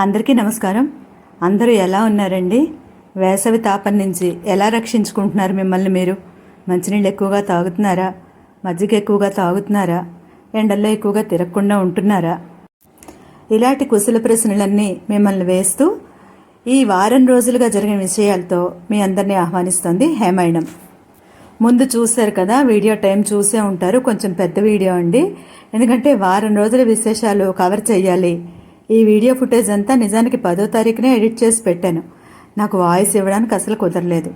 అందరికీ నమస్కారం. అందరూ ఎలా ఉన్నారండి? వేసవి తాపం నుంచి ఎలా రక్షించుకుంటున్నారు మిమ్మల్ని మీరు? మంచినీళ్ళు ఎక్కువగా తాగుతున్నారా? మజ్జిగ ఎక్కువగా తాగుతున్నారా? ఎండల్లో ఎక్కువగా తిరగకుండా ఉంటున్నారా? ఇలాంటి కుశల ప్రశ్నలన్నీ మిమ్మల్ని వేస్తూ ఈ వారం రోజులుగా జరిగిన విషయాలతో మీ అందరినీ ఆహ్వానిస్తోంది హేమాయణం. ముందు చూశారు కదా వీడియో టైం చూసే ఉంటారు. కొంచెం పెద్ద వీడియో అండి. ఎందుకంటే వారం రోజుల విశేషాలు కవర్ చేయాలి. ఈ వీడియో ఫుటేజ్ అంతా నిజానికి పదో తారీఖునే ఎడిట్ చేసి పెట్టాను. నాకు వాయిస్ ఇవ్వడానికి అసలు కుదరలేదు.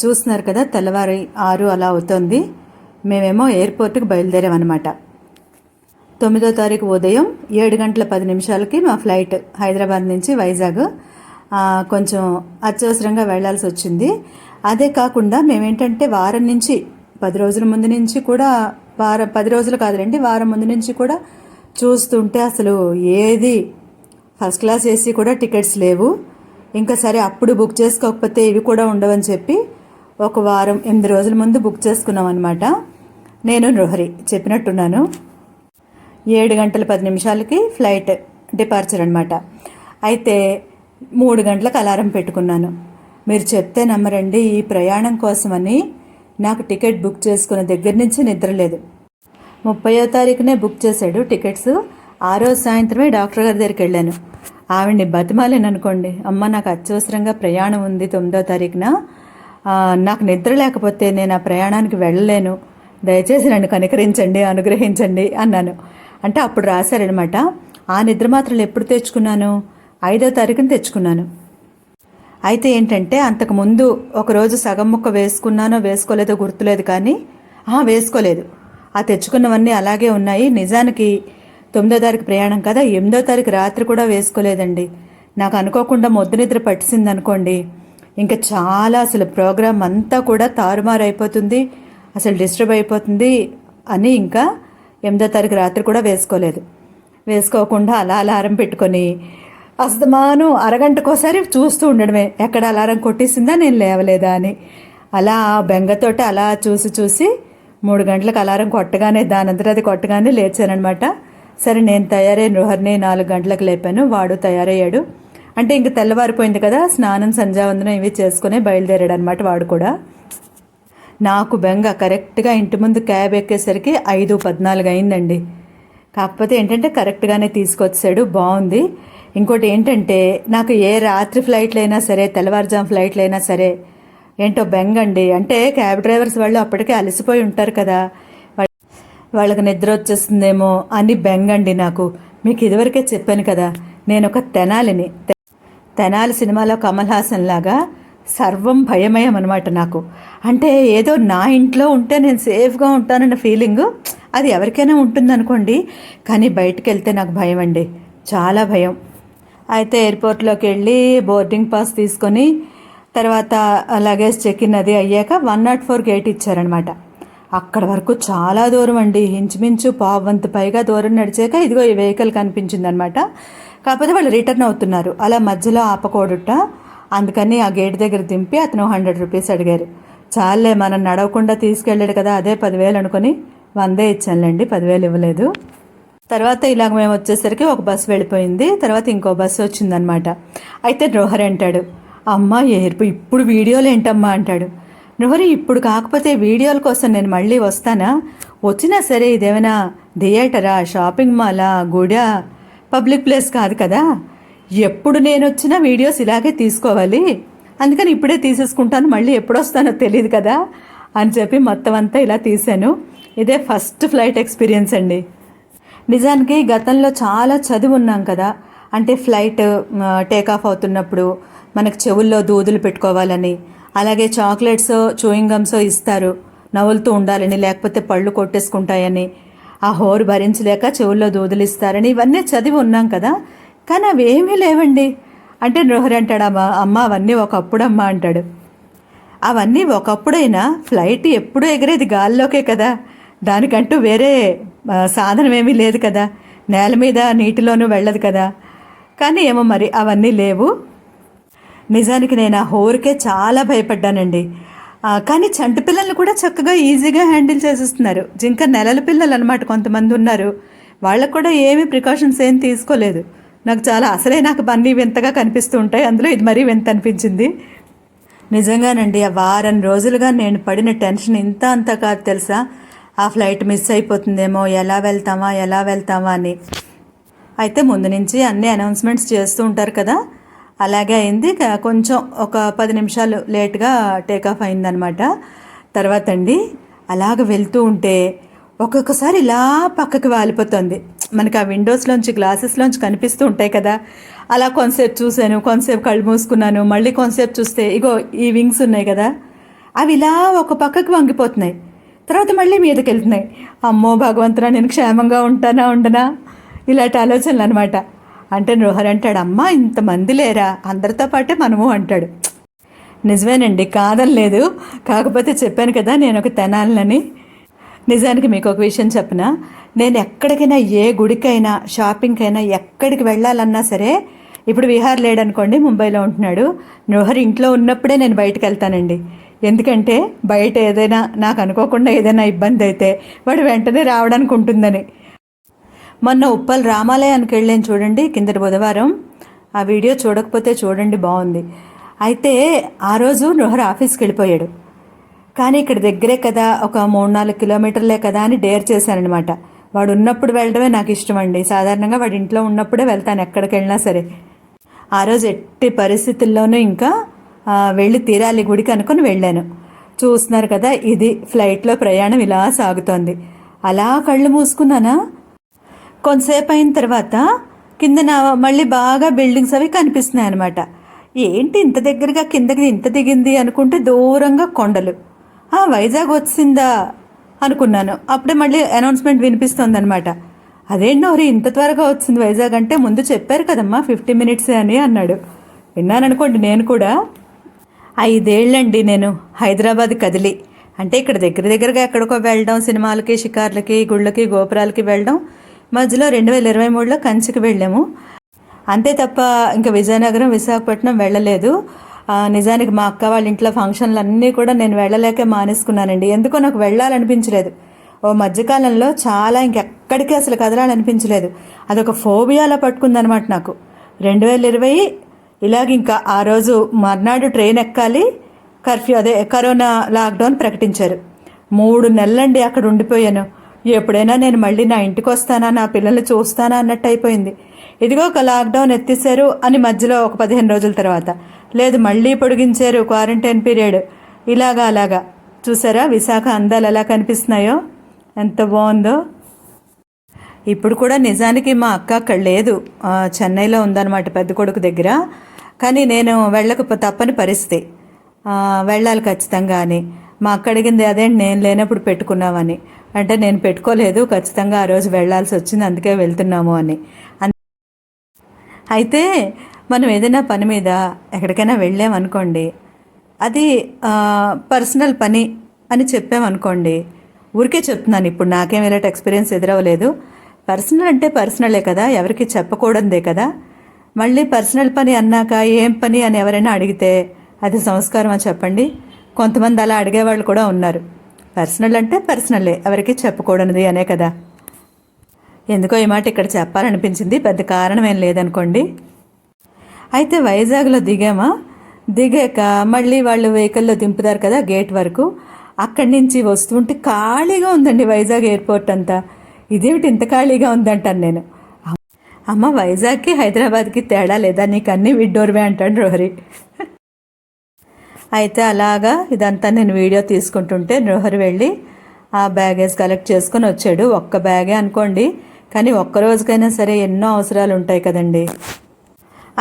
చూస్తున్నారు కదా తెల్లవారి ఆరు అలా అవుతోంది. మేమేమో ఎయిర్పోర్ట్కి బయలుదేరామన్నమాట. తొమ్మిదో తారీఖు ఉదయం ఏడు గంటల పది నిమిషాలకి మా ఫ్లైట్ హైదరాబాద్ నుంచి వైజాగ్ కొంచెం అత్యవసరంగా వెళ్ళాల్సి వచ్చింది. అదే కాకుండా మేమేంటంటే వారం నుంచి పది రోజుల ముందు నుంచి కూడా వారం పది రోజులు కాదులేండి వారం ముందు నుంచి కూడా చూస్తుంటే అసలు ఏది ఫస్ట్ క్లాస్ ఏసీ కూడా టికెట్స్ లేవు. ఇంకా సరే అప్పుడు బుక్ చేసుకోకపోతే ఇవి కూడా ఉండవని చెప్పి ఒక వారం ఎనిమిది రోజుల ముందు బుక్ చేసుకున్నాం అనమాట నేను నృహరి చెప్పినట్టున్నాను. ఏడు గంటల పది నిమిషాలకి ఫ్లైట్ డిపార్చర్ అనమాట అయితే మూడు గంటలకు అలారం పెట్టుకున్నాను. మీరు చెప్తే నమ్మరండి ఈ ప్రయాణం కోసమని నాకు టికెట్ బుక్ చేసుకున్న దగ్గర నుంచి నిద్రలేదు ముప్పయో తారీఖునే బుక్ చేశాడు టికెట్స్. ఆ రోజు సాయంత్రమే డాక్టర్ గారి దగ్గరికి వెళ్ళాను. ఆవిడ్ని బతిమాలేను అనుకోండి. అమ్మ నాకు అత్యవసరంగా ప్రయాణం ఉంది తొమ్మిదో తారీఖున. నాకు నిద్ర లేకపోతే నేను ఆ ప్రయాణానికి వెళ్ళలేను. దయచేసి నన్ను కనికరించండి అనుగ్రహించండి అన్నాను. అంటే అప్పుడు రాశారనమాట ఆ నిద్ర మాత్రలు ఎప్పుడు తెచ్చుకున్నాను? ఐదో తారీఖున తెచ్చుకున్నాను. అయితే ఏంటంటే అంతకుముందు ఒకరోజు సగం ముక్క వేసుకున్నానో వేసుకోలేదో గుర్తులేదు కానీ వేసుకోలేదు. ఆ తెచ్చుకున్నవన్నీ అలాగే ఉన్నాయి. నిజానికి తొమ్మిదో తారీఖు ప్రయాణం కదా ఎనిమిదో తారీఖు రాత్రి కూడా వేసుకోలేదండి. నాకు అనుకోకుండా మొద్దు నిద్ర పట్టిసింది అనుకోండి ఇంకా చాలా అసలు ప్రోగ్రామ్ అంతా కూడా తారుమారు అయిపోతుంది అసలు డిస్టర్బ్ అయిపోతుంది అని ఇంకా ఎనిమిదో తారీఖు రాత్రి కూడా వేసుకోలేదు. వేసుకోకుండా అలా అలారం పెట్టుకొని అస్తమానం అరగంటకోసారి చూస్తూ ఉండడమే ఎక్కడ అలారం కొట్టేసిందా నేను లేవలేదా అని. అలా బెంగతోటి అలా చూసి చూసి మూడు గంటలకు అలారం కొట్టగానే దానంతట అది కొట్టగానే లేచానమాట సరే నేను తయారైన రుహర్ని నాలుగు గంటలకు లేపాను. వాడు తయారయ్యాడు. అంటే ఇంక తెల్లవారిపోయింది కదా స్నానం సంధ్యావందనం ఇవి చేసుకుని బయలుదేరాడు అనమాట వాడు కూడా. నాకు బెంగ కరెక్ట్గా ఇంటి ముందు క్యాబ్ ఎక్కేసరికి ఐదు పద్నాలుగు అయిందండి. కాకపోతే ఏంటంటే కరెక్ట్గానే తీసుకొచ్చాడు బాగుంది. ఇంకోటి ఏంటంటే నాకు ఏ రాత్రి ఫ్లైట్లు అయినా సరే తెల్లవారుజాము ఫ్లైట్లు అయినా సరే ఏంటో బెంగ అండి అంటే క్యాబ్ డ్రైవర్స్ వాళ్ళు అప్పటికే అలసిపోయి ఉంటారు కదా. వాళ్ళకి నిద్ర వచ్చేస్తుందేమో అని బెంగండి నాకు. మీకు ఇదివరకే చెప్పాను కదా నేను ఒక తెనాలిని. తెనాలి సినిమాలో కమల్ హాసన్ లాగా సర్వం భయమయం అనమాట నాకు. అంటే ఏదో నా ఇంట్లో ఉంటే నేను సేఫ్గా ఉంటానన్న ఫీలింగ్ అది ఎవరికైనా ఉంటుందనుకోండి కానీ బయటకు వెళ్తే నాకు భయం అండి చాలా భయం. అయితే ఎయిర్పోర్ట్లోకి వెళ్ళి బోర్డింగ్ పాస్ తీసుకొని తర్వాత లగేజ్ చెక్ ఇన్ అది అయ్యాక వన్ నాట్ ఫోర్ గేట్ ఇచ్చారనమాట అక్కడ వరకు చాలా దూరం అండి. ఇంచుమించు పావంతు పైగా దూరం నడిచాక ఇదిగో ఈ వెహికల్ కనిపించింది అనమాట కాకపోతే వాళ్ళు రిటర్న్ అవుతున్నారు. అలా మధ్యలో ఆపకూడట. అందుకని ఆ గేట్ దగ్గర దింపి అతను హండ్రెడ్ రూపీస్ అడిగారు. చాలే మనం నడవకుండా తీసుకెళ్ళాడు కదా అదే పదివేలు అనుకుని వందే ఇచ్చానులేండి పదివేలు ఇవ్వలేదు. తర్వాత ఇలాగ మేము వచ్చేసరికి ఒక బస్సు వెళ్ళిపోయింది. తర్వాత ఇంకో బస్సు వచ్చిందనమాట అయితే రోహర్ అంటాడు అమ్మ ఏర్పు ఇప్పుడు వీడియోలు ఏంటమ్మా? అంటాడు. రోహరి ఇప్పుడు కాకపోతే వీడియోల కోసం నేను మళ్ళీ వస్తానా? వచ్చినా సరే ఇదేమైనా థియేటరా షాపింగ్ మాలా గుడా? పబ్లిక్ ప్లేస్ కాదు కదా. ఎప్పుడు నేను వచ్చినా వీడియోస్ ఇలాగే తీసుకోవాలి. అందుకని ఇప్పుడే తీసేసుకుంటాను మళ్ళీ ఎప్పుడు వస్తానో తెలియదు కదా అని చెప్పి మొత్తం అంతా ఇలా తీశాను. ఇదే ఫస్ట్ ఫ్లైట్ ఎక్స్పీరియన్స్ అండి. నిజానికి గతంలో చాలా చదివి ఉన్నాం కదా. అంటే ఫ్లైట్ టేక్ ఆఫ్ అవుతున్నప్పుడు మనకు చెవుల్లో దూదులు పెట్టుకోవాలని అలాగే చాక్లెట్స్ చూయింగ్ గమ్స్ ఇస్తారు. నవ్వులుతూ ఉండాలని లేకపోతే పళ్ళు కొట్టేసుకుంటాయని. ఆ హోరు భరించలేక చెవుల్లో దూదులు ఇస్తారని ఇవన్నీ చదివి ఉన్నాం కదా. కానీ అవి ఏమీ లేవండి. అంటే రోహరి అంటాడు అమ్మ అమ్మ అవన్నీ ఒకప్పుడమ్మా అంటాడు. అవన్నీ ఒకప్పుడైనా ఫ్లైట్ ఎప్పుడూ ఎగిరేది గాల్లోకే కదా. దానికంటూ వేరే సాధనం ఏమీ లేదు కదా. నేల మీద నీటిలోనూ వెళ్ళదు కదా. కానీ ఏమో మరి అవన్నీ లేవు. నిజానికి నేను ఆ హోరుకే చాలా భయపడ్డానండి. కానీ చంటి పిల్లల్ని కూడా చక్కగా ఈజీగా హ్యాండిల్ చేసేస్తున్నారు. జింక నెలల పిల్లలు అనమాట కొంతమంది ఉన్నారు. వాళ్ళకు కూడా ఏమీ ప్రికాషన్స్ ఏం తీసుకోలేదు. నాకు చాలా అసలే నాకు బన్నీ వింతగా కనిపిస్తూ ఉంటాయి. అందులో ఇది మరీ వింత అనిపించింది. నిజంగానండి ఆ వారం రోజులుగా నేను పడిన టెన్షన్ ఇంత అంత కాదు తెలుసా? ఆ ఫ్లైట్ మిస్ అయిపోతుందేమో ఎలా వెళ్తామా ఎలా వెళ్తామా అని. అయితే ముందు నుంచి అన్ని అనౌన్స్మెంట్స్ చేస్తూ ఉంటారు కదా? అలాగే అయింది. కొంచెం ఒక పది నిమిషాలు లేట్గా టేకాఫ్ అయిందనమాట తర్వాత అండి అలాగ వెళ్తూ ఉంటే ఒక్కొక్కసారి ఇలా పక్కకి వాలిపోతుంది. మనకి ఆ విండోస్లోంచి గ్లాసెస్లోంచి కనిపిస్తూ ఉంటాయి కదా. అలా కొంతసేపు చూశాను కొంతసేపు కళ్ళు మూసుకున్నాను మళ్ళీ కొంతసేపు చూస్తే ఇగో ఈ వింగ్స్ ఉన్నాయి కదా. అవి ఇలా ఒక పక్కకి వంగిపోతున్నాయి. తర్వాత మళ్ళీ మీదకి వెళ్తున్నాయి అమ్మో భగవంతురా నేను క్షేమంగా ఉంటానా ఉండనా? ఇలాంటి ఆలోచనలు అనమాట అంటే నృహర్ అంటాడు అమ్మ ఇంతమంది లేరా? అందరితో పాటే మనము అంటాడు. నిజమేనండి కాదని లేదు. కాకపోతే చెప్పాను కదా నేను ఒక తెనాలని నిజానికి మీకు ఒక విషయం చెప్పిన? నేను ఎక్కడికైనా ఏ గుడికైనా షాపింగ్కైనా ఎక్కడికి వెళ్ళాలన్నా సరే ఇప్పుడు విహార్ లేడనుకోండి ముంబైలో ఉంటున్నాడు. నృహర్ ఇంట్లో ఉన్నప్పుడే నేను బయటకు వెళ్తానండి ఎందుకంటే బయట ఏదైనా నాకు అనుకోకుండా ఏదైనా ఇబ్బంది అయితే వాడు వెంటనే రావడానికి ఉంటుందని మొన్న ఉప్పల్ రామాలయానికి వెళ్ళాను చూడండి కిందటి బుధవారం. ఆ వీడియో చూడకపోతే చూడండి బాగుంది. అయితే ఆ రోజు నృహర్ ఆఫీస్కి వెళ్ళిపోయాడు. కానీ ఇక్కడ దగ్గరే కదా ఒక మూడు నాలుగు కిలోమీటర్లే కదా అని డేర్ చేశానమాట వాడు ఉన్నప్పుడు వెళ్ళడమే నాకు ఇష్టం అండి సాధారణంగా వాడి ఇంట్లో ఉన్నప్పుడే వెళ్తాను ఎక్కడికి వెళ్ళినా సరే. ఆ రోజు ఎట్టి పరిస్థితుల్లోనూ ఇంకా వెళ్ళి తీరాలి గుడికి అనుకుని వెళ్ళాను. చూస్తున్నారు కదా ఇది ఫ్లైట్లో ప్రయాణం ఇలా సాగుతోంది. అలా కళ్ళు మూసుకున్నానా? కొంతసేపు అయిన తర్వాత కింద మళ్ళీ బాగా బిల్డింగ్స్ అవి కనిపిస్తున్నాయి అనమాట ఏంటి ఇంత దగ్గరగా కిందకి ఇంత దిగింది అనుకుంటే దూరంగా కొండలు. ఆ వైజాగ్ వచ్చిందా అనుకున్నాను. అప్పుడే మళ్ళీ అనౌన్స్మెంట్ వినిపిస్తుంది అనమాట అదేంటి ఇంత త్వరగా వచ్చింది వైజాగ్ అంటే ముందు చెప్పారు కదమ్మా ఫిఫ్టీ మినిట్స్ అని అన్నాడు. విన్నాననుకోండి నేను కూడా. ఐదేళ్ళండి నేను హైదరాబాద్ కదిలి. అంటే ఇక్కడ దగ్గర దగ్గరగా ఎక్కడికో వెళ్ళడం సినిమాలకి షికార్లకి గుళ్ళకి గోపురాలకి వెళ్ళడం మధ్యలో రెండు వేల ఇరవై మూడులో కంచికి వెళ్ళాము. అంతే తప్ప ఇంకా విజయనగరం విశాఖపట్నం వెళ్ళలేదు. నిజానికి మా అక్క వాళ్ళ ఇంట్లో ఫంక్షన్లు అన్నీ కూడా నేను వెళ్ళలేక మానేసుకున్నానండి. ఎందుకో నాకు వెళ్ళాలనిపించలేదు. ఓ మధ్యకాలంలో చాలా ఇంకెక్కడికి అసలు కదలాలనిపించలేదు. అదొక ఫోబియాలా పట్టుకుందనమాట నాకు. రెండు వేల ఇరవై ఇలాగ ఇంకా ఆ రోజు మర్నాడు ట్రైన్ ఎక్కాలి కర్ఫ్యూ అదే కరోనా లాక్డౌన్ ప్రకటించారు. మూడు నెలలండి అక్కడ ఉండిపోయాను. ఎప్పుడైనా నేను మళ్ళీ నా ఇంటికి వస్తానా నా పిల్లల్ని చూస్తానా అన్నట్టు అయిపోయింది. ఇదిగో ఒక లాక్డౌన్ ఎత్తేసారు అని మధ్యలో ఒక పదిహేను రోజుల తర్వాత. లేదు మళ్ళీ పొడిగించారు క్వారంటైన్ పీరియడ్. ఇలాగా అలాగా. చూసారా విశాఖ అందాలు ఎలా కనిపిస్తున్నాయో? ఎంత బాగుందో. ఇప్పుడు కూడా నిజానికి మా అక్క అక్కడ లేదు. చెన్నైలో ఉందన్నమాట పెద్ద కొడుకు దగ్గర. కానీ నేను వెళ్ళక తప్పని పరిస్థితి. వెళ్ళాలి ఖచ్చితంగా అని. మా అక్క అడిగింది అదేంటి నేను లేనప్పుడు పెట్టుకున్నామని అంటే నేను పెట్టుకోలేదు ఖచ్చితంగా ఆ రోజు వెళ్ళాల్సి వచ్చింది అందుకే వెళ్తున్నాము అని. అయితే మనం ఏదైనా పని మీద ఎక్కడికైనా వెళ్ళామనుకోండి అది పర్సనల్ పని అని చెప్పామనుకోండి ఊరికే చెప్తున్నాను ఇప్పుడు నాకేం ఇలాంటి ఎక్స్పీరియన్స్ ఎదురవ్వలేదు. పర్సనల్ అంటే పర్సనలే కదా ఎవరికి చెప్పకూడదే కదా. మళ్ళీ పర్సనల్ పని అన్నాక ఏం పని అని ఎవరైనా అడిగితే అది సంస్కారం అని చెప్పండి? కొంతమంది అలా అడిగేవాళ్ళు కూడా ఉన్నారు. పర్సనల్ అంటే పర్సనలే ఎవరికి చెప్పకూడనిది అనే కదా. ఎందుకో ఈ మాట ఇక్కడ చెప్పాలనిపించింది పెద్ద కారణం లేదనుకోండి. అయితే వైజాగ్లో దిగామా? దిగాక మళ్ళీ వాళ్ళు వెహికల్లో దింపుతారు కదా గేట్ వరకు. అక్కడి నుంచి వస్తుంటే ఖాళీగా ఉందండి వైజాగ్ ఎయిర్పోర్ట్ అంతా. ఇదేమిటి ఇంత ఖాళీగా ఉందంటాను నేను. అమ్మ వైజాగ్కి హైదరాబాద్కి తేడా లేదా? నీకు అన్నీ విడ్డోర్వే అంటాడు రోహరి. అయితే అలాగా ఇదంతా నేను వీడియో తీసుకుంటుంటే నృహరి వెళ్ళి ఆ బ్యాగేజ్ కలెక్ట్ చేసుకొని వచ్చాడు. ఒక్క బ్యాగే అనుకోండి కానీ ఒక్క రోజుకైనా సరే ఎన్నో అవసరాలు ఉంటాయి కదండి.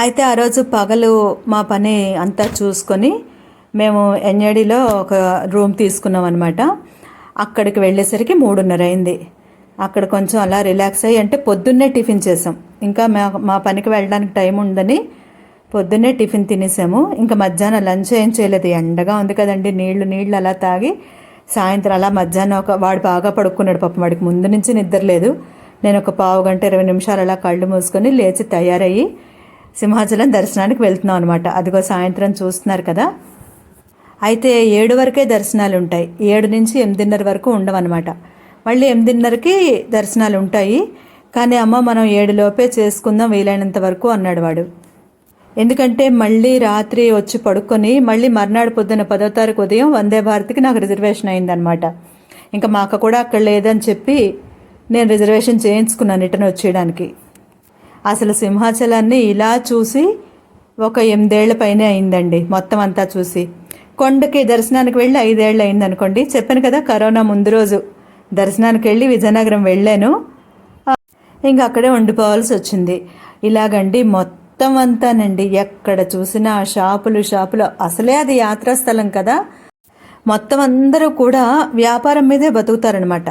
అయితే ఆ రోజు పగలు మా పని అంతా చూసుకొని మేము ఎన్ఏడిలో ఒక రూమ్ తీసుకున్నాం అనమాట అక్కడికి వెళ్ళేసరికి మూడున్నర అయింది. అక్కడ కొంచెం అలా రిలాక్స్ అయ్యి అంటే పొద్దున్నే టిఫిన్ చేసాం. ఇంకా మా మా పనికి వెళ్ళడానికి టైం ఉందని పొద్దున్నే టిఫిన్ తినేసాము. ఇంకా మధ్యాహ్నం లంచ్ ఏం చేయలేదు. ఎండగా ఉంది కదండి. నీళ్ళు నీళ్ళు అలా తాగి సాయంత్రం అలా మధ్యాహ్నం ఒక వాడు బాగా పడుకున్నాడు పాపం. వాడికి ముందు నుంచి నిద్ర లేదు. నేను ఒక పావు గంట ఇరవై నిమిషాలు అలా కళ్ళు మూసుకొని లేచి తయారయ్యి సింహాచలం దర్శనానికి వెళ్తున్నాం అనమాట అదిగో సాయంత్రం చూస్తున్నారు కదా. అయితే ఏడు వరకే దర్శనాలు ఉంటాయి. ఏడు నుంచి ఎనిమిదిన్నర వరకు ఉండవన్నమాట మళ్ళీ ఎనిమిదిన్నరకి దర్శనాలు ఉంటాయి. కానీ అమ్మ మనం ఏడులోపే చేసుకుందాం వీలైనంత వరకు అన్నాడు వాడు. ఎందుకంటే మళ్ళీ రాత్రి వచ్చి పడుకొని మళ్ళీ మర్నాడు పొద్దున పదో తారీఖు ఉదయం వందే భారత్కి నాకు రిజర్వేషన్ అయిందనమాట ఇంకా మా అక్క కూడా అక్కడ లేదని చెప్పి నేను రిజర్వేషన్ చేయించుకున్నాను రిటర్న్ వచ్చేయడానికి. అసలు సింహాచలాన్ని ఇలా చూసి ఒక ఎనిమిదేళ్ళ పైనే అయిందండి మొత్తం అంతా చూసి. కొండకి దర్శనానికి వెళ్ళి ఐదేళ్ళు అయిందనుకోండి. చెప్పాను కదా కరోనా ముందు రోజు దర్శనానికి వెళ్ళి విజయనగరం వెళ్ళాను. ఇంకా అక్కడే ఉండిపోవాల్సి వచ్చింది. ఇలాగండి మొత్తం మొత్తం అంతానండి ఎక్కడ చూసినా షాపులు షాపులు. అసలే అది యాత్రా స్థలం కదా. మొత్తం అందరూ కూడా వ్యాపారం మీదే బతుకుతారనమాట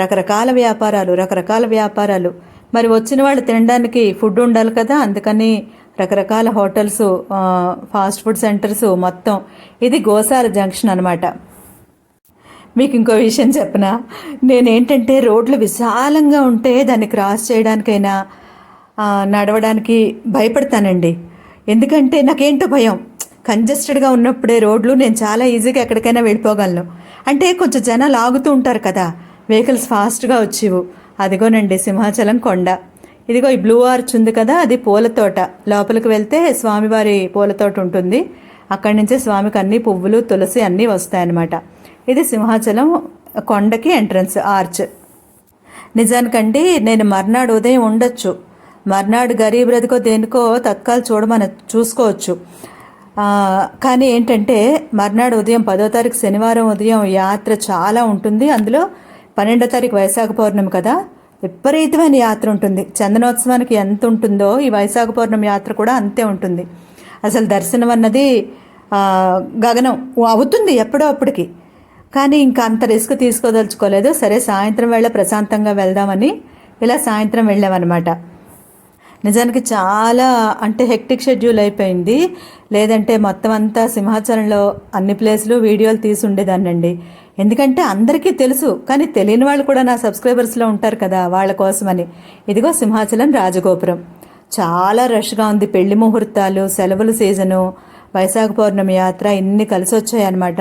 రకరకాల వ్యాపారాలు రకరకాల వ్యాపారాలు. మరి వచ్చిన వాళ్ళు తినడానికి ఫుడ్ ఉండాలి కదా. అందుకని రకరకాల హోటల్స్ ఫాస్ట్ ఫుడ్ సెంటర్స్ మొత్తం. ఇది గోసాల జంక్షన్ అనమాట మీకు ఇంకో విషయం చెప్పనా? నేనేంటంటే రోడ్లు విశాలంగా ఉంటే దాన్ని క్రాస్ చేయడానికైనా నడవడానికి భయపడతానండి. ఎందుకంటే నాకేంటో భయం. కంజెస్టెడ్గా ఉన్నప్పుడే రోడ్లు నేను చాలా ఈజీగా ఎక్కడికైనా వెళ్ళిపోగలను. అంటే కొంచెం జనాలు ఆగుతూ ఉంటారు కదా వెహికల్స్ ఫాస్ట్గా వచ్చేవు. అదిగోనండి సింహాచలం కొండ. ఇదిగో ఈ బ్లూ ఆర్చ్ ఉంది కదా అది పూల తోట. లోపలికి వెళ్తే స్వామివారి పూల తోట ఉంటుంది. అక్కడి నుంచే స్వామికి అన్ని పువ్వులు తులసి అన్నీ వస్తాయన్నమాట. ఇది సింహాచలం కొండకి ఎంట్రన్స్ ఆర్చ్. నిజానికండి నేను మర్నాడు ఉదయం ఉండొచ్చు. మర్నాడు గరీబ్ రథకో దేనికో తత్కాలు చూడమని చూసుకోవచ్చు. కానీ ఏంటంటే మర్నాడు ఉదయం పదో తారీఖు శనివారం ఉదయం యాత్ర చాలా ఉంటుంది. అందులో పన్నెండో తారీఖు వైశాఖ పౌర్ణమి కదా. విపరీతమైన యాత్ర ఉంటుంది. చందనోత్సవానికి ఎంత ఉంటుందో ఈ వైశాఖ పౌర్ణమి యాత్ర కూడా అంతే ఉంటుంది. అసలు దర్శనం అన్నది గగనం అవుతుంది ఎప్పుడో అప్పటికి. కానీ ఇంకా అంత రిస్క్ తీసుకోదలుచుకోలేదు. సరే సాయంత్రం వేళ ప్రశాంతంగా వెళ్దామని ఇలా సాయంత్రం వెళ్ళామన్నమాట. నిజానికి చాలా అంటే హెక్టిక్ షెడ్యూల్ అయిపోయింది. లేదంటే మొత్తం అంతా సింహాచలంలో అన్ని ప్లేస్లు వీడియోలు తీసి ఉండేదాన్నండి. ఎందుకంటే అందరికీ తెలుసు కానీ తెలియని వాళ్ళు కూడా నా సబ్స్క్రైబర్స్లో ఉంటారు కదా వాళ్ళ కోసమని. ఇదిగో సింహాచలం రాజగోపురం. చాలా రష్గా ఉంది. పెళ్ళి ముహూర్తాలు సెలవుల సీజను వైశాఖ పౌర్ణమి యాత్ర ఇన్ని కలిసి వచ్చాయన్నమాట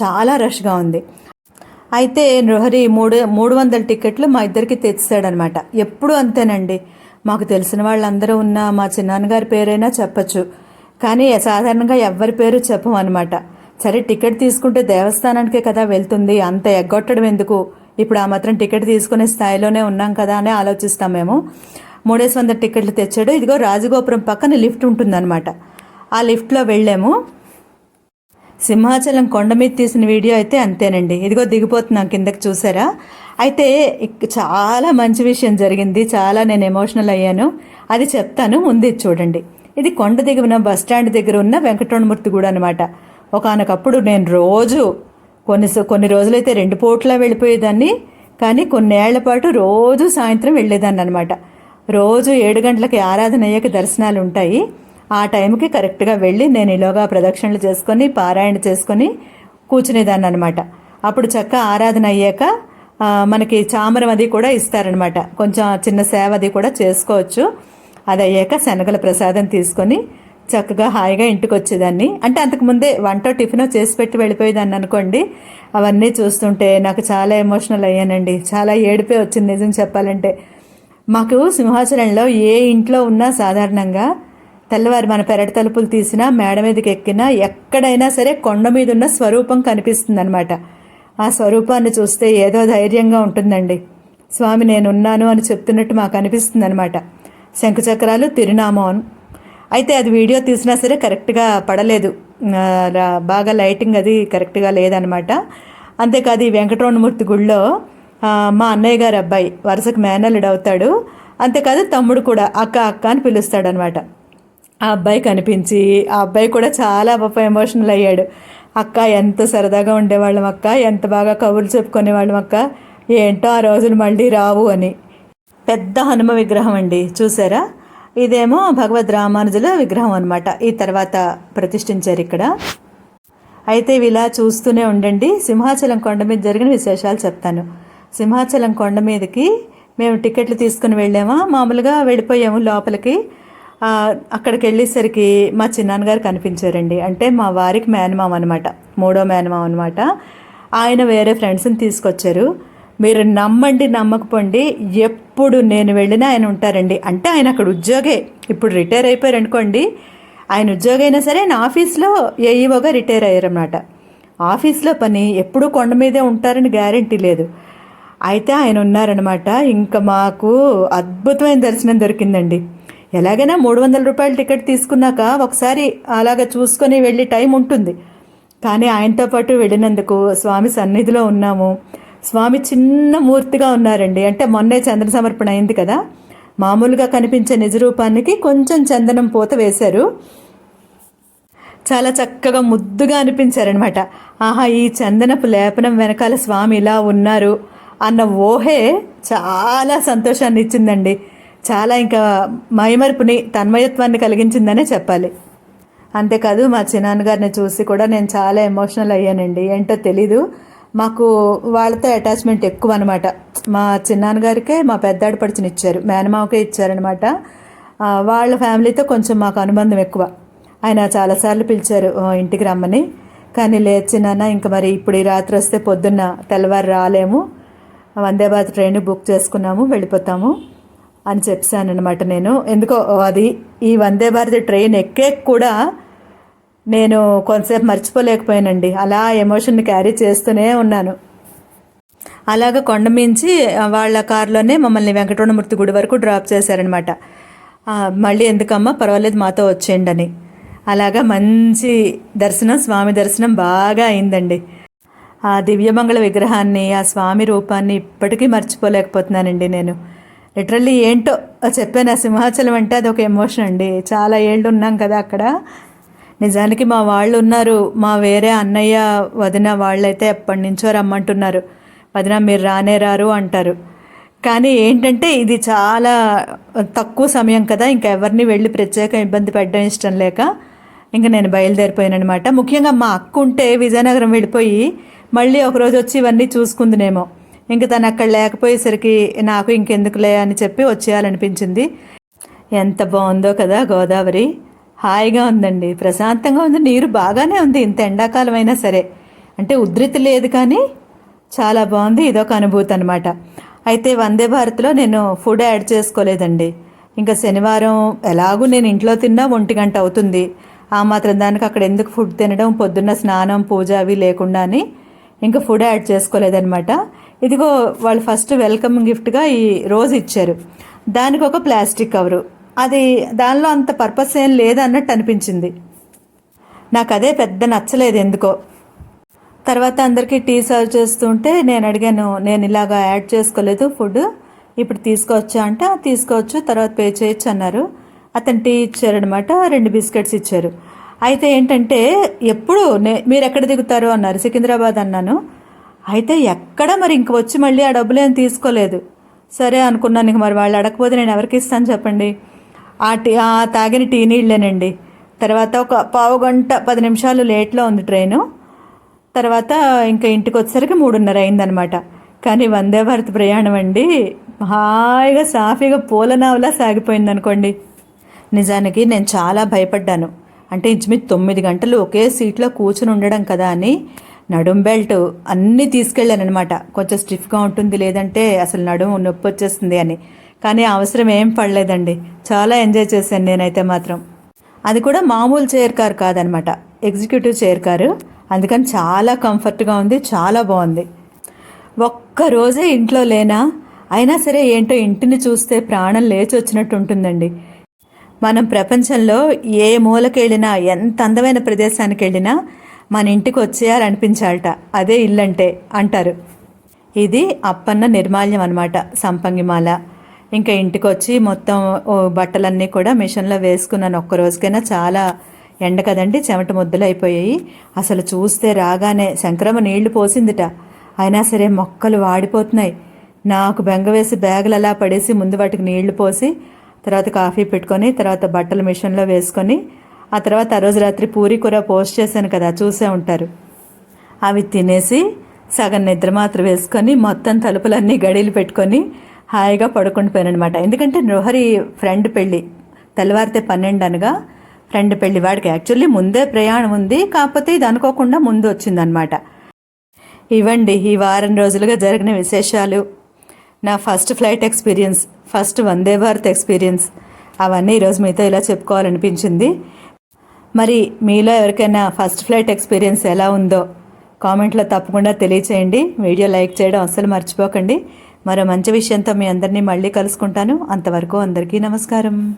చాలా రష్గా ఉంది. అయితే నృహరి మూడు మూడు వందల టికెట్లు మా ఇద్దరికి తెచ్చాడనమాట ఎప్పుడు అంతేనండి. మాకు తెలిసిన వాళ్ళందరూ ఉన్న మా చిన్నాన్నగారి పేరైనా చెప్పచ్చు. కానీ సాధారణంగా ఎవ్వరి పేరు చెప్పమన్నమాట సరే టికెట్ తీసుకుంటే దేవస్థానానికే కదా వెళ్తుంది. అంత ఎగ్గొట్టడం ఎందుకు? ఇప్పుడు ఆ మాత్రం టికెట్ తీసుకునే స్థాయిలోనే ఉన్నాం కదా అని ఆలోచిస్తాం మేము. మూడేసి వందల టికెట్లు తెచ్చాడు. ఇదిగో రాజగోపురం పక్కన లిఫ్ట్ ఉంటుందన్నమాట. ఆ లిఫ్ట్లో వెళ్ళాము. సింహాచలం కొండ మీద తీసిన వీడియో అయితే అంతేనండి. ఇదిగో దిగిపోతున్నాం కిందకి చూసారా? అయితే ఇక్- చాలా మంచి విషయం జరిగింది. చాలా నేను ఎమోషనల్ అయ్యాను. అది చెప్తాను. ముందు ఇది చూడండి. ఇది కొండ దిగువన బస్ స్టాండ్ దగ్గర ఉన్న వెంకటరమణమూర్తి గుడి అనమాట ఒకనకప్పుడు నేను రోజు కొన్ని కొన్ని రోజులైతే రెండు పూట్ల వెళ్ళిపోయేదాన్ని. కానీ కొన్నేళ్ళ పాటు రోజు సాయంత్రం వెళ్ళేదాన్ని అనమాట రోజు ఏడు గంటలకి ఆరాధన అయ్యాక దర్శనాలు ఉంటాయి. ఆ టైంకి కరెక్ట్గా వెళ్ళి నేను ఇలాగా ప్రదక్షిణలు చేసుకొని పారాయణ చేసుకొని కూర్చునేదాన్ని అనమాట అప్పుడు చక్క ఆరాధన అయ్యాక మనకి చామరం అది కూడా ఇస్తారనమాట. కొంచెం చిన్న సేవ అది కూడా చేసుకోవచ్చు. అది అయ్యాక శనగల ప్రసాదం తీసుకొని చక్కగా హాయిగా ఇంటికి వచ్చేదాన్ని అంటే అంతకుముందే వంట టిఫిన్ చేసి పెట్టి వెళ్ళిపోయేదాన్ని అనుకోండి. అవన్నీ చూస్తుంటే నాకు చాలా ఎమోషనల్ అయ్యానండి. చాలా ఏడిపే వచ్చింది నిజం చెప్పాలంటే. మాకు సింహాచలంలో ఏ ఇంట్లో ఉన్నా సాధారణంగా తెల్లవారు మన పెరటి తలుపులు తీసినా మేడ మీదకి ఎక్కినా ఎక్కడైనా సరే కొండ మీద ఉన్న స్వరూపం కనిపిస్తుంది అనమాట ఆ స్వరూపాన్ని చూస్తే ఏదో ధైర్యంగా ఉంటుందండి. స్వామి నేనున్నాను అని చెప్తున్నట్టు మాకు అనిపిస్తుంది అనమాట శంఖచక్రాలు తిరునామం. అయితే అది వీడియో తీసినా సరే కరెక్ట్గా పడలేదు. బాగా లైటింగ్ అది కరెక్ట్గా లేదనమాట అంతేకాదు ఈ వెంకటరమణమూర్తి గుళ్ళో మా అన్నయ్య గారు అబ్బాయి వరుసకు మేనల్లుడు అవుతాడు. అంతేకాదు తమ్ముడు కూడా అక్క అక్క అని పిలుస్తాడనమాట ఆ అబ్బాయి కనిపించి ఆ అబ్బాయి కూడా చాలా పాప ఎమోషనల్ అయ్యాడు. అక్క ఎంత సరదాగా ఉండేవాళ్ళం అక్క ఎంత బాగా కబుర్లు చెప్పుకునేవాళ్ళం అక్క ఏంటో ఆ రోజులు మళ్ళీ రావు అని. పెద్ద హనుమ విగ్రహం అండి చూసారా? ఇదేమో భగవద్ రామానుజుల విగ్రహం అనమాట ఈ తర్వాత ప్రతిష్ఠించారు ఇక్కడ. అయితే ఇవి ఇలా చూస్తూనే ఉండండి సింహాచలం కొండ మీద జరిగిన విశేషాలు చెప్తాను. సింహాచలం కొండ మీదకి మేము టికెట్లు తీసుకుని వెళ్ళామా? మామూలుగా వెళ్ళిపోయాము లోపలికి. అక్కడికి వెళ్ళేసరికి మా చిన్నాన్నగారు కనిపించారండి. అంటే మా వారికి మేనమామ అనమాట మూడో మేనమామ అనమాట ఆయన వేరే ఫ్రెండ్స్ని తీసుకొచ్చారు. మీరు నమ్మండి నమ్మకపోండి ఎప్పుడు నేను వెళ్ళినా ఆయన ఉంటారండి. అంటే ఆయన అక్కడ ఉద్యోగే. ఇప్పుడు రిటైర్ అయిపోయారు అనుకోండి ఆయన ఉద్యోగం అయినా సరే ఆయన ఆఫీస్లో ఏఈఓగా రిటైర్ అయ్యారన్నమాట. ఆఫీస్లో పని ఎప్పుడూ కొండ మీదే ఉంటారని గ్యారంటీ లేదు. అయితే ఆయన ఉన్నారనమాట ఇంకా మాకు అద్భుతమైన దర్శనం దొరికిందండి. ఎలాగైనా మూడు వందల రూపాయల టికెట్ తీసుకున్నాక ఒకసారి అలాగ చూసుకొని వెళ్ళి టైం ఉంటుంది. కానీ ఆయనతో పాటు వెళ్ళినందుకు స్వామి సన్నిధిలో ఉన్నాము. స్వామి చిన్న మూర్తిగా ఉన్నారండి. అంటే మొన్నే చంద్ర సమర్పణ అయింది కదా. మామూలుగా కనిపించే నిజ రూపానికి కొంచెం చందనం పూత వేశారు. చాలా చక్కగా ముద్దుగా అనిపించారనమాట ఆహా ఈ చందనపు లేపనం వెనకాల స్వామి ఇలా ఉన్నారు అన్న ఊహే చాలా సంతోషాన్ని ఇచ్చిందండి చాలా ఇంకా మైమరుపుని తన్మయత్వాన్ని కలిగించిందనే చెప్పాలి. అంతేకాదు మా చిన్నాన్నగారిని చూసి కూడా నేను చాలా ఎమోషనల్ అయ్యానండి. ఏంటో తెలీదు. మాకు వాళ్ళతో అటాచ్మెంట్ ఎక్కువ అనమాట మా చిన్నాన్నగారికే మా పెద్దాడు పడిచిన ఇచ్చారు. మేనమావకే ఇచ్చారనమాట వాళ్ళ ఫ్యామిలీతో కొంచెం మాకు అనుబంధం ఎక్కువ. ఆయన చాలాసార్లు పిలిచారు ఇంటికి రమ్మని. కానీ లేదు ఇంకా మరి ఇప్పుడు ఈ రాత్రి వస్తే పొద్దున్న తెల్లవారు రాలేము. వందే భారత్ ట్రైన్ బుక్ చేసుకున్నాము వెళ్ళిపోతాము. అని చెప్పానమాట అనమాట నేను. ఎందుకో అది ఈ వందే భారత్ ట్రైన్ ఎక్కే కూడా నేను కొంతసేపు మర్చిపోలేకపోయానండి. అలా ఎమోషన్ని క్యారీ చేస్తూనే ఉన్నాను. అలాగ కొండ మించి వాళ్ళ కారులోనే మమ్మల్ని వెంకటరమణమూర్తి గుడి వరకు డ్రాప్ చేశారనమాట మళ్ళీ ఎందుకమ్మా పర్వాలేదు మాతో వచ్చేయండి అని అలాగా మంచి దర్శనం స్వామి దర్శనం బాగా అయిందండి. ఆ దివ్యమంగళ విగ్రహాన్ని ఆ స్వామి రూపాన్ని ఇప్పటికీ మర్చిపోలేకపోతున్నానండి నేను. లిటరల్లీ ఏంటో చెప్పాను ఆ సింహాచలం అంటే అది ఒక ఎమోషన్ అండి. చాలా ఏళ్ళు ఉన్నాం కదా అక్కడ. నిజానికి మా వాళ్ళు ఉన్నారు. మా వేరే అన్నయ్య వదిన వాళ్ళైతే ఎప్పటి నుంచో రమ్మంటున్నారు. వదిన మీరు రానే రారు అంటారు. కానీ ఏంటంటే ఇది చాలా తక్కువ సమయం కదా ఇంకా ఎవరిని వెళ్ళి ప్రత్యేక ఇబ్బంది పెట్టడం ఇష్టం లేక ఇంకా నేను బయలుదేరిపోయాను అనమాట ముఖ్యంగా మా అక్క ఉంటే విజయనగరం వెళ్ళిపోయి మళ్ళీ ఒకరోజు వచ్చి ఇవన్నీ చూసుకుందినేమో. ఇంక తను అక్కడ లేకపోయేసరికి నాకు ఇంకెందుకులే అని చెప్పి వచ్చేయాలనిపించింది. ఎంత బాగుందో కదా గోదావరి. హాయిగా ఉందండి. ప్రశాంతంగా ఉంది. నీరు బాగానే ఉంది. ఇంత ఎండాకాలం అయినా సరే. అంటే ఉధృతి లేదు కానీ చాలా బాగుంది. ఇదొక అనుభూతి అనమాట అయితే వందే భారత్లో నేను ఫుడ్ యాడ్ చేసుకోలేదండి. ఇంకా శనివారం ఎలాగూ నేను ఇంట్లో తిన్నా ఒంటి గంట అవుతుంది. ఆ మాత్రం దానికి అక్కడ ఎందుకు ఫుడ్ తినడం పొద్దున్న స్నానం పూజ అవి లేకుండా అని ఇంకా ఫుడ్ యాడ్ చేసుకోలేదనమాట ఇదిగో వాళ్ళు ఫస్ట్ వెల్కమ్ గిఫ్ట్గా ఈ రోజు ఇచ్చారు. దానికి ఒక ప్లాస్టిక్ కవరు. అది దానిలో అంత పర్పస్ ఏం లేదన్నట్టు అనిపించింది. నాకు అదే పెద్ద నచ్చలేదు ఎందుకో. తర్వాత అందరికీ టీ సర్వ్ చేస్తుంటే నేను అడిగాను నేను ఇలాగా యాడ్ చేసుకోలేదు ఫుడ్ ఇప్పుడు తీసుకోవచ్చా? అంటే తీసుకోవచ్చు తర్వాత పే చేయొచ్చు అన్నారు. అతను టీ ఇచ్చారనమాట రెండు బిస్కెట్స్ ఇచ్చారు. అయితే ఏంటంటే ఎప్పుడు నే మీరు ఎక్కడ దిగుతారు? అన్నారు. సికింద్రాబాద్ అన్నాను. అయితే ఎక్కడ మరి ఇంక వచ్చి మళ్ళీ ఆ డబ్బులు ఏం తీసుకోలేదు. సరే అనుకున్నాను ఇంక మరి వాళ్ళు అడగకపోతే నేను ఎవరికి ఇస్తాను చెప్పండి. ఆ టీ ఆ తాగిన టీ నీళ్ళేనండి. తర్వాత ఒక పావు గంట పది నిమిషాలు లేట్లో ఉంది ట్రైను. తర్వాత ఇంకా ఇంటికి వచ్చేసరికి మూడున్నర అయిందనమాట. కానీ వందే భారత్ ప్రయాణం అండి. హాయిగా సాఫీగా పూలనావలా సాగిపోయింది అనుకోండి నిజానికి నేను చాలా భయపడ్డాను. అంటే ఇంచుమించు తొమ్మిది గంటలు ఒకే సీట్లో కూర్చుని ఉండడం కదా అని. నడుం బెల్ట్ అన్నీ తీసుకెళ్ళాను అనమాట కొంచెం స్టిఫ్గా ఉంటుంది లేదంటే అసలు నడుము నొప్పి వచ్చేస్తుంది అని. కానీ అవసరం ఏం పడలేదండి. చాలా ఎంజాయ్ చేశాను నేనైతే మాత్రం. అది కూడా మామూలు చైర్ కార్ కాదనమాట ఎగ్జిక్యూటివ్ చైర్ కారు. అందుకని చాలా కంఫర్ట్గా ఉంది చాలా బాగుంది. ఒక్క రోజే ఇంట్లో లేనా? అయినా సరే ఏంటో ఇంటిని చూస్తే ప్రాణం లేచి వచ్చినట్టు ఉంటుందండి. మనం ప్రపంచంలో ఏ మూలకెళ్ళినా ఎంత అందమైన ప్రదేశానికి వెళ్ళినా మన ఇంటికి వచ్చేయాలనిపించాలట అదే ఇల్లంటే అంటారు. ఇది అప్పన్న నిర్మాల్యం అనమాట సంపంగిమాల ఇంకా ఇంటికి వచ్చి మొత్తం ఓ బట్టలన్నీ కూడా మిషన్లో వేసుకున్నాను. ఒక్క రోజుకైనా చాలా ఎండ కదండి చెమట ముద్దలు అయిపోయాయి అసలు చూస్తే రాగానే శంకరమ్మ నీళ్ళు పోసిందిట. అయినా సరే మొక్కలు వాడిపోతున్నాయి. నాకు బెంగ వేసి బ్యాగులు అలా పడేసి ముందు వాటికి నీళ్ళు పోసి తర్వాత కాఫీ పెట్టుకొని తర్వాత బట్టలు మిషన్లో వేసుకొని ఆ తర్వాత ఆ రోజు రాత్రి పూరి కూర పోస్ట్ చేశాను కదా చూసే ఉంటారు. అవి తినేసి సగం నిద్ర మాత్రం వేసుకొని మొత్తం తలుపులన్నీ గడీలు పెట్టుకొని హాయిగా పడుకుని పోయానమాట ఎందుకంటే నృహరి ఫ్రెండ్ పెళ్ళి తెల్లవారితే పన్నెండు అనగా ఫ్రెండ్ పెళ్ళి వాడికి. యాక్చువల్లీ ముందే ప్రయాణం ఉంది కాకపోతే ఇది అనుకోకుండా ముందు వచ్చిందనమాట ఇవ్వండి ఈ వారం రోజులుగా జరిగిన విశేషాలు. నా first flight experience first Vande Bharat experience అవన్నీ ఈరోజు మీతో ఇలా చెప్పుకోవాలనిపించింది. మరి మీలో ఎవరికైనా ఫస్ట్ ఫ్లైట్ ఎక్స్పీరియన్స్ ఎలా ఉందో కామెంట్లో తప్పకుండా తెలియచేయండి. వీడియో లైక్ చేయడం అస్సలు మర్చిపోకండి. మరో మంచి విషయంతో మీ అందరినీ మళ్ళీ కలుసుకుంటాను. అంతవరకు అందరికీ నమస్కారం.